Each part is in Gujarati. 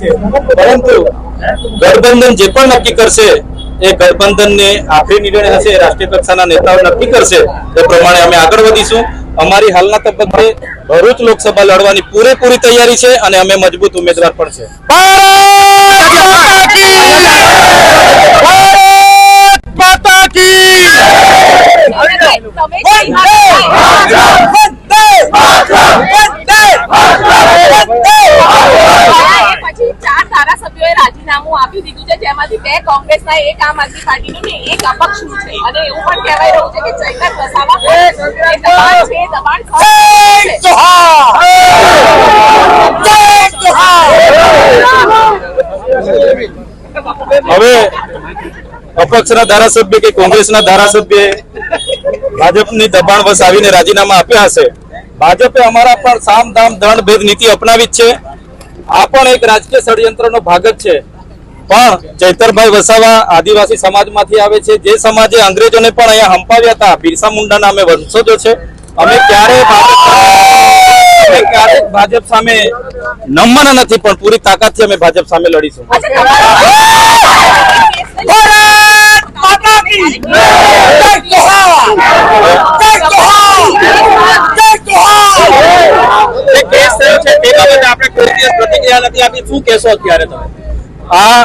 પરંતુ ગઠબંધન જે પણ નક્કી કરશે, એ ગઠબંધનને આખરી નિર્ણય હશે, રાષ્ટ્રીય કક્ષાના નેતાઓ નક્કી કરશે, એ પ્રમાણે અમે આગળ વધીશું. અમારી હાલના તબક્કે ભરૂચ લોકસભા લડવાની પૂરેપૂરી તૈયારી છે અને અમે મજબૂત ઉમેદવાર પણ છે પછી ચાર ધારાસભ્યોએ રાજીનામું આપી દીધું છે જેમાંથી બે કોંગ્રેસના એક આમ આદમી પાર્ટીનું ને એક અપક્ષનું છે. અને એવું પણ કહેવાય રહ્યું છે કે ચૈતર વસાવા દબાણ છે દબાણ હવે અપક્ષના ધારાસભ્ય કે કોંગ્રેસના ધારાસભ્ય ભાજપની દબાણ વસ આવીને રાજીનામા આપ્યા હશે. ભાજપે અમારા પર સામ દામ દંડ ભેદ નીતિ અપનાવી છે. આ પણ એક રાજકીય ષડયંત્રનો ભાગ જ છે. પણ ચૈતરભાઈ વસાવા આદિવાસી સમાજમાંથી આવે છે. જે સમાજે અંગ્રેજોને પણ અહીંયા હંપાવ્યા હતા બિરસા મુંડાના અમે વંશજો છે. અમે ક્યારે ભાજપ ભાજપ સામે નમવાના નથી પણ પૂરી તાકાતથી અમે ભાજપ સામે લડીશું. અચ્છા, જે કેસ થયો છે તે બાબતે આપણે કોઈ દિવસ પ્રતિક્રિયા નથી આપી. શું કહેશો અત્યારે તમે? આ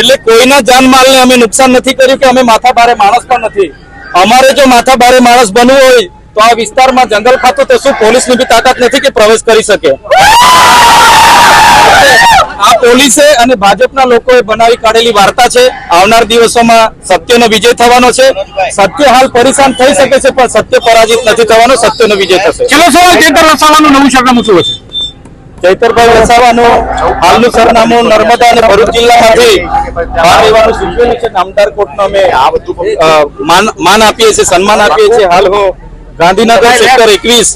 એટલે કોઈના જાન માલને અમે નુકસાન નથી કર્યું કે અમે માથા ભારે માણસ પણ નથી. અમારે જો માથા ભારે માણસ બનવું હોય, તો આ વિસ્તારમાં જંગલ ખાતું તો શું પોલીસની બી તાકાત નથી કે પ્રવેશ કરી શકે? આ પોલીસે અને ભાજપના લોકોએ બનાવી કાઢેલી વાર્તા છે. આવનાર દિવસોમાં સત્યનો વિજય થવાનો છે. સત્ય હાલ પરેશાન થઈ શકે છે, પણ સત્ય પરાજિત નથી થવાનો, સત્યનો વિજય થશે. છેલ્લો સવાલ ચેતર નવું સરનામું શું હશે? ચૈતરભાઈ વસાવાનું હાલનું સરનામું નર્મદા અને ભરૂચ જિલ્લામાંથી બહાર રહેવાનું સૂચવેલું છે નામદાર કોર્ટનો અમે માન માન આપીએ છીએ સન્માન આપીએ છીએ. હાલ હો ગાંધીનગર સેક્ટર એકવીસ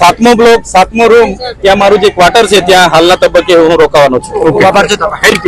સાતમો બ્લોક સાતમો રૂમ ત્યાં મારું જે ક્વાર્ટર છે ત્યાં હાલના તબક્કે હું રોકાવાનો છે. Thank you